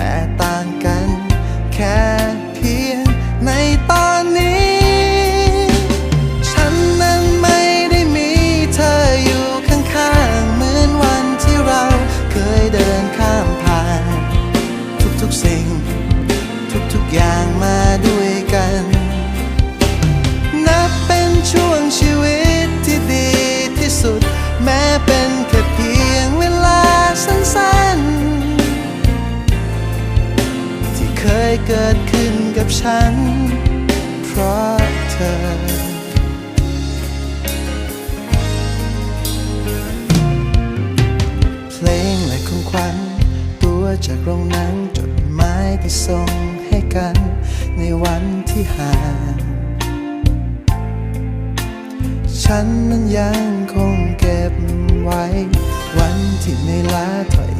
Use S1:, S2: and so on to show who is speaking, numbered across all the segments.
S1: แต่ต่าง เกิดขึ้นกับฉัน เพราะเธอ เพลงและของขวัญตัวจากโรงหนังจดหมายที่ส่งให้กัน ในวันที่ห่างฉันนั้นยังคงเก็บไว้ วันที่ในอยล้าถอย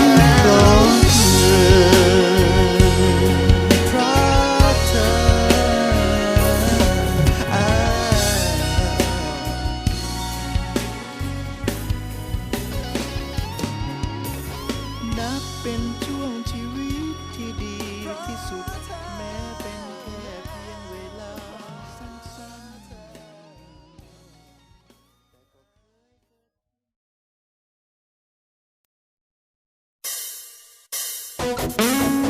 S2: Thank
S1: you.